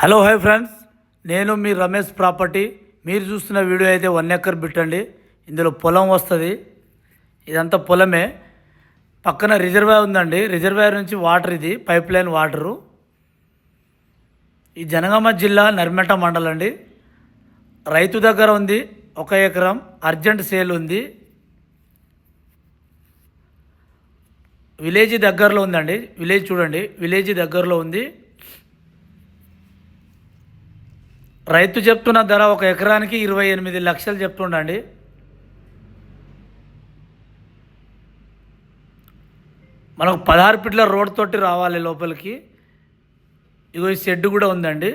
Hello hi friends. నేను మీ Ramesh property. మీరు చూస్తున్న వీడియో అయితే వన్ ఎకర్ బిట్టండి ఇందులో పొలం వస్తుంది. ఇదంతా పొలమే. పక్కన రిజర్వాయర్ ఉందండి. రిజర్వాయర్ నుంచి వాటర్ ఇది పైప్ లైన్ వాటరు. ఈ జనగామ జిల్లా నర్మెట మండలం అండి. రైతు దగ్గర ఉంది ఒక ఎకరం. అర్జెంట్ సేల్ ఉంది. విలేజ్ దగ్గరలో ఉందండి. విలేజ్ చూడండి. విలేజ్ దగ్గరలో ఉంది. రైతు చెప్తున్న ధర ఒక ఎకరానికి ఇరవై ఎనిమిది లక్షలు చెప్తుండండి. మనకు పదహారు పిట్ల రోడ్ తోటి రావాలి లోపలికి. ఇగో ఈ షెడ్ కూడా ఉందండి.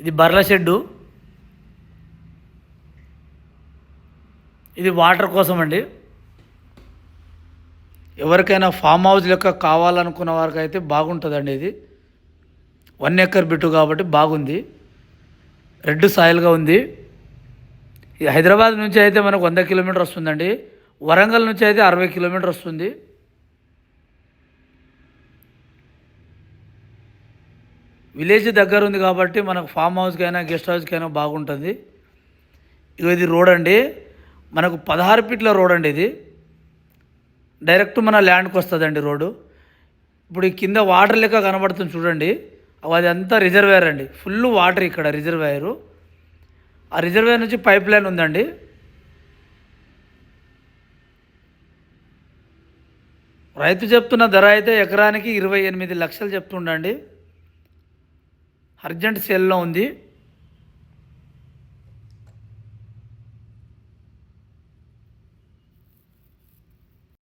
ఇది బర్ల షెడ్డు. ఇది వాటర్ కోసం అండి ఎవరికైనా ఫామ్ హౌస్ లెక్క కావాలనుకున్న వారికి అయితే బాగుంటుందండి ఇది. వన్ ఎకర్ బిట్టు కాబట్టి బాగుంది. రెడ్ సాయిల్గా ఉంది. ఈ హైదరాబాద్ నుంచి అయితే మనకు వంద కిలోమీటర్ వస్తుందండి. వరంగల్ నుంచి అయితే అరవై కిలోమీటర్ వస్తుంది. విలేజ్ దగ్గర ఉంది కాబట్టి మనకు ఫామ్ హౌస్కి అయినా గెస్ట్ హౌస్కి అయినా బాగుంటుంది ఇది రోడ్ అండి. మనకు పదహారు ఫీట్ల రోడ్ అండి ఇది. డైరెక్ట్ మన ల్యాండ్కి వస్తుందండి రోడ్డు. ఇప్పుడు ఈ కింద వాటర్ లెక్క కనబడుతుంది చూడండి. అదంతా అది రిజర్వాయర్ అండి. ఫుల్ వాటర్ ఇక్కడ రిజర్వాయరు ఆ రిజర్వేర్ నుంచి పైప్ లైన్ ఉందండి. రైతు చెప్తున్న ధర అయితే ఎకరానికి ఇరవై ఎనిమిది లక్షలు చెప్తుండండి. అర్జెంట్ సేల్లో ఉంది.